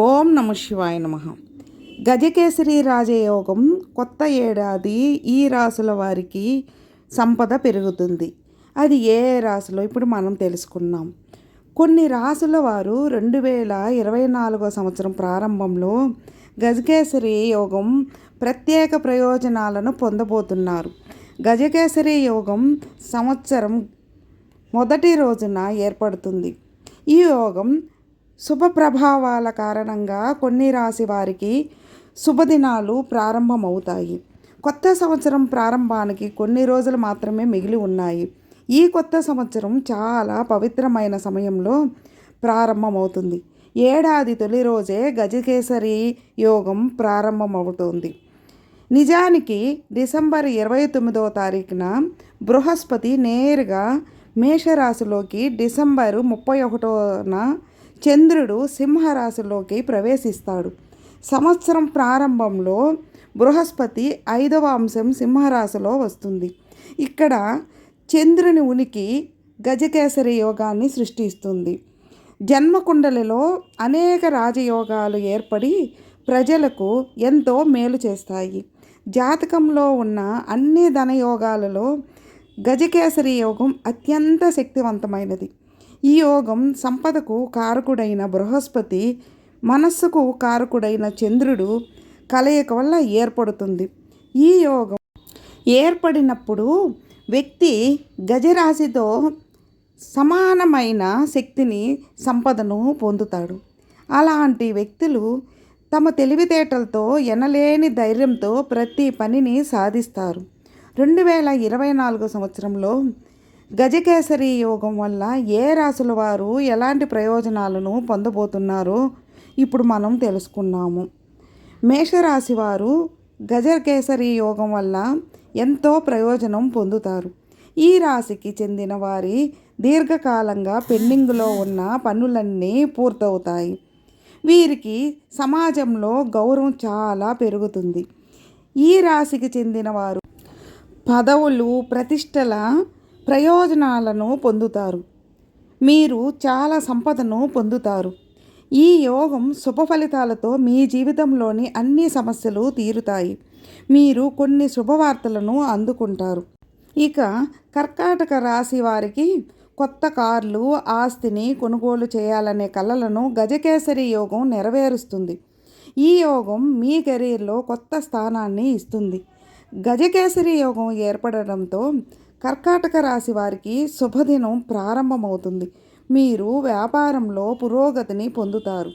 ఓం నమ శివాయ నమ. గజకేసరి రాజయోగం కొత్త ఏడాది ఈ రాసుల వారికి సంపద పెరుగుతుంది. అది ఏ రాశిలో ఇప్పుడు మనం తెలుసుకున్నాం కొన్ని రాసుల వారు రెండు వేల ఇరవై నాలుగో సంవత్సరం ప్రారంభంలో గజకేసరి యోగం ప్రత్యేక ప్రయోజనాలను పొందబోతున్నారు. గజకేసరి యోగం సంవత్సరం మొదటి రోజున ఏర్పడుతుంది. ఈ యోగం శుభ ప్రభావాల కారణంగా కొన్ని రాశి వారికి శుభదినాలు ప్రారంభమవుతాయి. కొత్త సంవత్సరం ప్రారంభానికి కొన్ని రోజులు మాత్రమే మిగిలి ఉన్నాయి. ఈ కొత్త సంవత్సరం చాలా పవిత్రమైన సమయంలో ప్రారంభమవుతుంది. ఏడాది తొలి రోజే గజకేసరి యోగం ప్రారంభమవుతుంది. నిజానికి డిసెంబర్ ఇరవై తొమ్మిదవ తారీఖున బృహస్పతి నేరుగా మేషరాశిలోకి డిసెంబరు ముప్పై ఒకటోన చంద్రుడు సింహరాశిలోకి ప్రవేశిస్తాడు. సంవత్సరం ప్రారంభంలో బృహస్పతి ఐదవ అంశం సింహరాశిలో వస్తుంది. ఇక్కడ చంద్రుని ఉనికి గజకేసరి యోగాన్ని సృష్టిస్తుంది. జన్మకుండలిలో అనేక రాజయోగాలు ఏర్పడి ప్రజలకు ఎంతో మేలు చేస్తాయి. జాతకంలో ఉన్న అన్ని ధనయోగాలలో గజకేసరి యోగం అత్యంత శక్తివంతమైనది. ఈ యోగం సంపదకు కారకుడైన బృహస్పతి మనస్సుకు కారకుడైన చంద్రుడు కలయిక వల్ల ఏర్పడుతుంది. ఈ యోగం ఏర్పడినప్పుడు వ్యక్తి గజరాశితో సమానమైన శక్తిని సంపదను పొందుతాడు. అలాంటి వ్యక్తులు తమ తెలివితేటలతో ఎనలేని ధైర్యంతో ప్రతి పనిని సాధిస్తారు. రెండు వేల ఇరవై నాలుగు సంవత్సరంలో గజకేసరి యోగం వల్ల ఏ రాసుల వారు ఎలాంటి ప్రయోజనాలను పొందబోతున్నారో? ఇప్పుడు మనం తెలుసుకున్నాము మేషరాశి వారు గజకేసరి యోగం వల్ల ఎంతో ప్రయోజనం పొందుతారు. ఈ రాశికి చెందిన వారి దీర్ఘకాలంగా పెండింగ్లో ఉన్న పనులన్నీ పూర్తవుతాయి. వీరికి సమాజంలో గౌరవం చాలా పెరుగుతుంది. ఈ రాశికి చెందిన వారు పదవులు ప్రతిష్టల ప్రయోజనాలను పొందుతారు. మీరు చాలా సంపదను పొందుతారు. ఈ యోగం శుభ ఫలితాలతో మీ జీవితంలోని అన్ని సమస్యలు తీరుతాయి. మీరు కొన్ని శుభవార్తలను అందుకుంటారు. ఇక కర్కాటక రాశి వారికి కొత్త కార్లు ఆస్తిని కొనుగోలు చేయాలనే కలలను గజకేసరి యోగం నెరవేరుస్తుంది. ఈ యోగం మీ కెరీర్లో కొత్త స్థానాన్ని ఇస్తుంది. గజకేసరి యోగం ఏర్పడడంతో కర్కాటక రాశి వారికి శుభదినం ప్రారంభమవుతుంది. మీరు వ్యాపారంలో పురోగతిని పొందుతారు.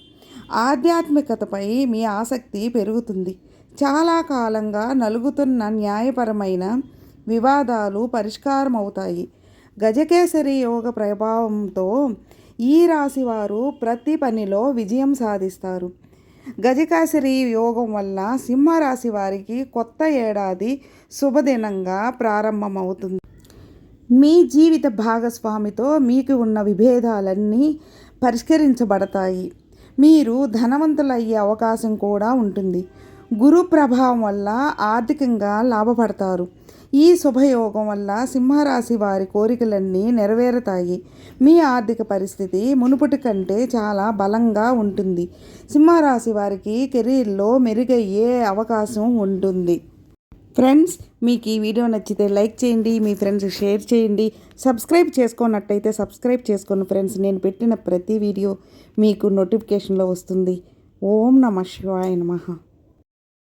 ఆధ్యాత్మికతపై మీ ఆసక్తి పెరుగుతుంది. చాలా కాలంగా నలుగుతున్న న్యాయపరమైన వివాదాలు పరిష్కారం అవుతాయి గజకేసరి యోగ ప్రభావంతో ఈ రాశి వారు ప్రతి పనిలో విజయం సాధిస్తారు. గజకేసరి యోగం వల్ల సింహరాశి వారికి కొత్త ఏడాది శుభదినంగా ప్రారంభమవుతుంది. మీ జీవిత భాగస్వామితో మీకు ఉన్న విభేదాలన్నీ పరిష్కరించబడతాయి. మీరు ధనవంతులయ్యే అవకాశం కూడా ఉంటుంది. గురు ప్రభావం వల్ల ఆర్థికంగా లాభపడతారు. ఈ శుభయోగం వల్ల సింహరాశి వారి కోరికలన్నీ నెరవేరుతాయి. మీ ఆర్థిక పరిస్థితి మునుపటి కంటే చాలా బలంగా ఉంటుంది. సింహరాశి వారికి కెరీర్లో మెరుగయ్యే అవకాశం ఉంటుంది. ఫ్రెండ్స్ మీకు ఈ వీడియో నచ్చితే లైక్ చేయండి మీ ఫ్రెండ్స్ షేర్ చేయండి. సబ్స్క్రైబ్ చేసుకున్నట్టయితే సబ్స్క్రైబ్ చేసుకోండి ఫ్రెండ్స్. నేను పెట్టిన ప్రతి వీడియో మీకు నోటిఫికేషన్లో వస్తుంది. ఓం నమ శివాయ నమ.